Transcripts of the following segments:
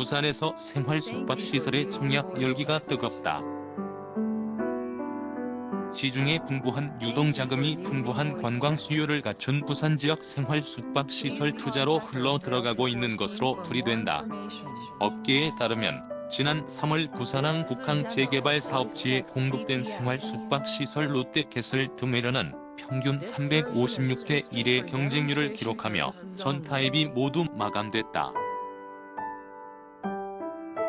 부산에서 생활 숙박 시설의 청약 열기가 뜨겁다. 시중에 풍부한 유동 자금이 풍부한 관광 수요를 갖춘 부산 지역 생활 숙박 시설 투자로 흘러 들어가고 있는 것으로 풀이된다. 업계에 따르면 지난 3월 부산항 북항 재개발 사업지에 공급된 생활 숙박 시설 롯데캐슬 드메르는 평균 356대 1의 경쟁률을 기록하며 전 타입이 모두 마감됐다.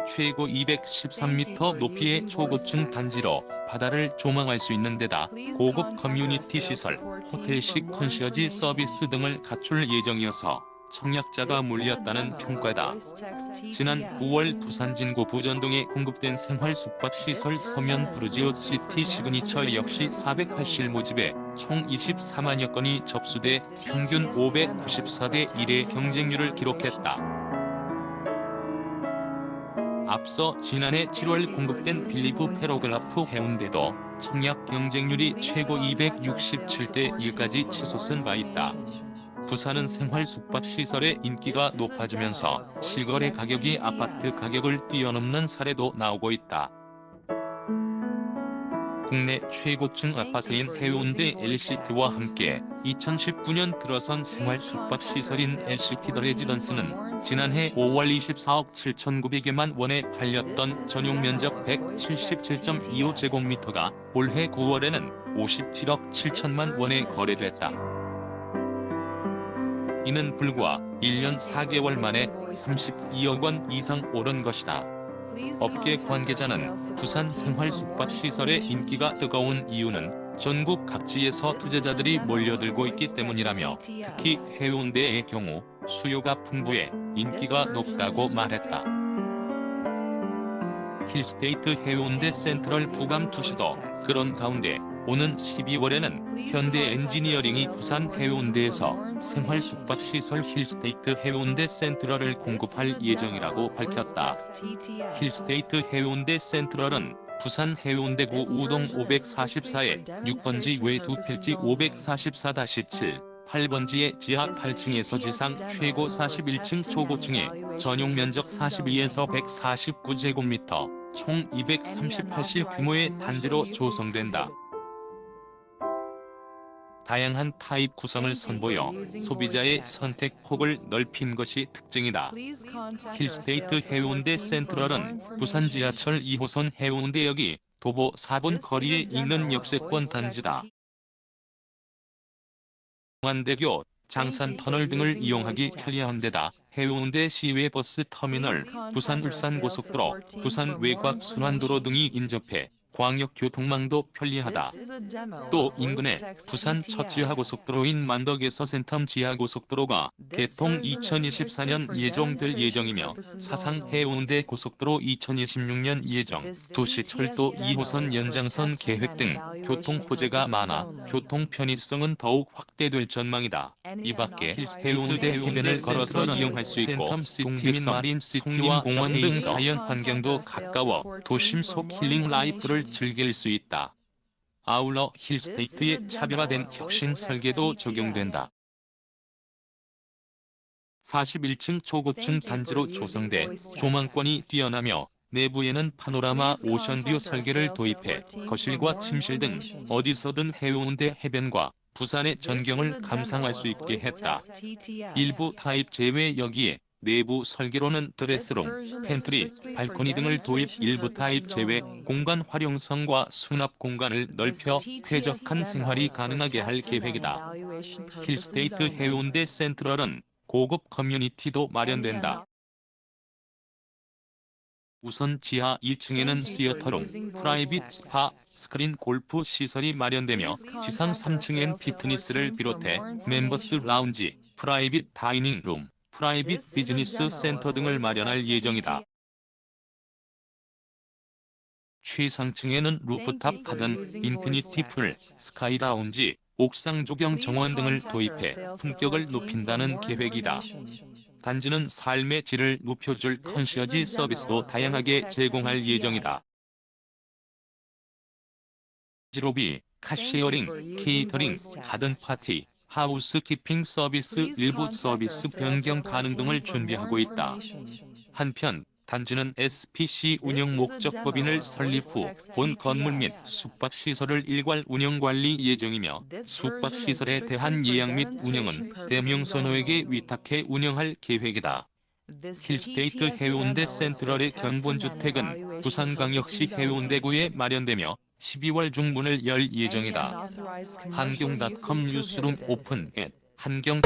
최고 213m 높이의 초고층 단지로 바다를 조망할 수 있는 데다 고급 커뮤니티 시설, 호텔식 컨시어지 서비스 등을 갖출 예정이어서 청약자가 몰렸다는 평가다. 지난 9월 부산 진구 부전동에 공급된 생활 숙박 시설 서면 브루지오 시티 시그니처 역시 480 모집에 총 24만여 건이 접수돼 평균 594대 1의 경쟁률을 기록했다. 앞서 지난해 7월 공급된 빌리브 페로글라프 해운대도 청약 경쟁률이 최고 267대 1까지 치솟은 바 있다. 부산은 생활 숙박 시설의 인기가 높아지면서 실거래 가격이 아파트 가격을 뛰어넘는 사례도 나오고 있다. 국내 최고층 아파트인 해운대 LCT와 함께 2019년 들어선 생활 숙박 시설인 LCT 더 레지던스는 지난해 5월 24억 7,900여만 원에 팔렸던 전용 면적 177.25제곱미터가 올해 9월에는 57억 7천만 원에 거래됐다. 이는 불과 1년 4개월 만에 32억 원 이상 오른 것이다. 업계 관계자는 부산 생활 숙박시설의 인기가 뜨거운 이유는 전국 각지에서 투자자들이 몰려들고 있기 때문이라며 특히 해운대의 경우 수요가 풍부해 인기가 높다고 말했다. 힐스테이트 해운대 센트럴 부감 투시도 그런 가운데 오는 12월에는 현대 엔지니어링이 부산 해운대에서 생활 숙박 시설 힐스테이트 해운대 센트럴을 공급할 예정이라고 밝혔다. 힐스테이트 해운대 센트럴은 부산 해운대구 우동 544에 6번지 외 두 필지 544-7, 8번지의 지하 8층에서 지상 최고 41층 초고층에 전용 면적 42에서 149제곱미터, 총 238실 규모의 단지로 조성된다. 다양한 타입 구성을 선보여 소비자의 선택 폭을 넓힌 것이 특징이다. 힐스테이트 해운대 센트럴은 부산 지하철 2호선 해운대역이 도보 4분 거리에 있는 역세권 단지다. 동안대교, 장산터널 등을 이용하기 편리한 데다 해운대 시외 버스 터미널, 부산 울산 고속도로, 부산 외곽 순환도로 등이 인접해 광역 교통망도 편리하다. 또 인근에 부산 첫 지하고 속도로인 만덕에서 센텀 지하고속도로가 개통 2024년 예정될 예정이며 사상 해운대 고속도로 2026년 예정, 도시철도 2호선 연장선 계획 등 교통 호재가 많아 교통 편의성은 더욱 확대될 전망이다. 이 밖에 해운대 해변을 걸어서 이용할 수 있고 동백섬, 마린 시티와 공원 등 자연 환경도 가까워 도심 속 힐링 라이프를 즐길 수 있다. 아울러 힐스테이트의 차별화된 혁신 설계도 적용된다. 41층 초고층 단지로 조성돼 조망권이 뛰어나며 내부에는 파노라마 오션뷰 설계를 도입해 거실과 침실 등 어디서든 해운대 해변과 부산의 전경을 감상할 수 있게 했다. 일부 타입 제외 여기에 내부 설계로는 드레스룸, 팬트리, 발코니 등을 도입 일부 타입 제외 공간 활용성과 수납 공간을 넓혀 쾌적한 생활이 가능하게 할 계획이다. 힐스테이트 해운대 센트럴은 고급 커뮤니티도 마련된다. 우선 지하 2층에는 시어터룸, 프라이빗 스파, 스크린 골프 시설이 마련되며 지상 3층엔 피트니스를 비롯해 멤버스 라운지, 프라이빗 다이닝 룸, 프라이빗 비즈니스 센터 등을 마련할 예정이다. 최상층에는 루프탑 가든, 인피니티 풀, 스카이 라운지, 옥상 조경 정원 등을 도입해 품격을 높인다는 계획이다. 단지는 삶의 질을 높여줄 컨시어지 서비스도 다양하게 제공할 예정이다. 지로비, 카시어링, 케이터링, 가든 파티, 하우스키핑 서비스 일부 서비스 변경 가능 등을 준비하고 있다. 한편 단지는 SPC 운영 목적 법인을 설립 후 본 건물 및 숙박시설을 일괄 운영관리 예정이며 숙박시설에 대한 예약 및 운영은 대명선호에게 위탁해 운영할 계획이다. 힐스테이트 해운대 센트럴의 견본주택은 부산광역시 해운대구에 마련되며 12월 중 문을 열 예정이다. 한경닷컴 뉴스룸 오픈 앱 한경